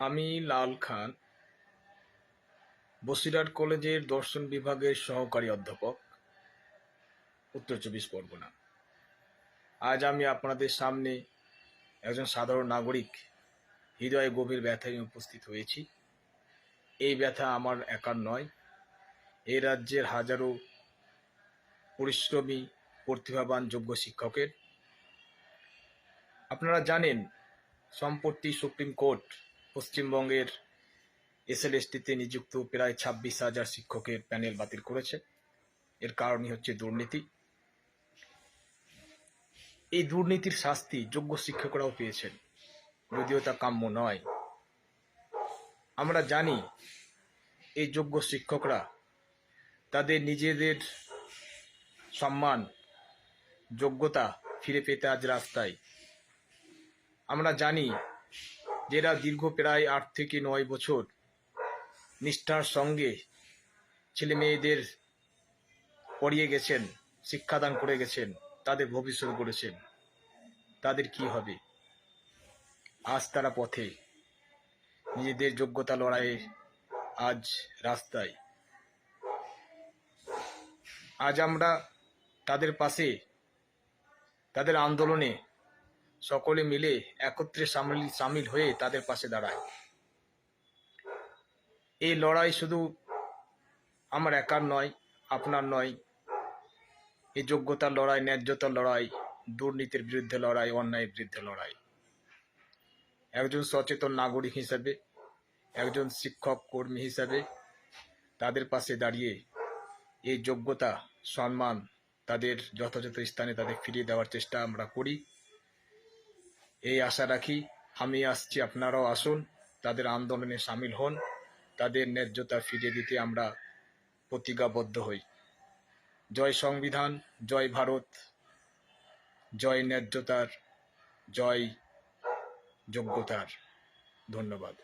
আমি লাল খান, বসিরহাট কলেজের দর্শন বিভাগের সহকারী অধ্যাপক, উত্তর চব্বিশ পরগনা। আজ আমি আপনাদের সামনে একজন সাধারণ নাগরিক হৃদয়ে গভীর ব্যথায় উপস্থিত হয়েছি। এই ব্যথা আমার একার নয়। এই রাজ্যের হাজারো পরিশ্রমী, প্রতিভাবান, যোগ্য শিক্ষকের। আপনারা জানেন, সম্প্রতি সুপ্রিম কোর্ট পশ্চিমবঙ্গের এসএলএসটিতে নিযুক্ত প্রায় ছাব্বিশ হাজার শিক্ষকের প্যানেল বাতিল করেছে। এর কারণই হচ্ছে দুর্নীতি। এই দুর্নীতির শাস্তি যোগ্য শিক্ষকরাও পেয়েছেন, যদিও তা কাম্য নয়। আমরা জানি এই যোগ্য শিক্ষকরা তাদের নিজেদের সম্মান, যোগ্যতা ফিরে পেতে আজ রাস্তায়। আমরা জানি যারা দীর্ঘ প্রায় আট থেকে নয় বছর নিষ্ঠার সঙ্গে ছেলে মেয়েদের পড়িয়ে গেছেন, শিক্ষাদান করে গেছেন, তাদের ভবিষ্যৎ গড়েছেন, তাদের কি হবে? আজ তারা পথে। নিজেদের যোগ্যতা লড়াইয়ে আজ রাস্তায়। আজ আমরা তাদের পাশে, তাদের আন্দোলনে সকলে মিলে একত্রে সামিল হয়ে তাদের পাশে দাঁড়ায়। এই লড়াই শুধু আমার একার নয়, আপনার নয়। এই যোগ্যতার লড়াই, ন্যায্যতার লড়াই, দুর্নীতির বিরুদ্ধে লড়াই, অন্যায়ের বিরুদ্ধে লড়াই। একজন সচেতন নাগরিক হিসাবে, একজন শিক্ষক, কর্মী হিসাবে তাদের পাশে দাঁড়িয়ে এই যোগ্যতা, সম্মান তাদের যথাযথ স্থানে তাদের ফিরিয়ে দেওয়ার চেষ্টা আমরা করি। এই আশা রাখি আমি আসছি, আপনারাও আসুন, তাদের আন্দোলনে সামিল হন, তাদের ন্যায্যতা ফিরিয়ে দিতে আমরা প্রতিজ্ঞাবদ্ধ হই। জয় সংবিধান, জয় ভারত, জয় ন্যায্যতার, জয় যোগ্যতার। ধন্যবাদ।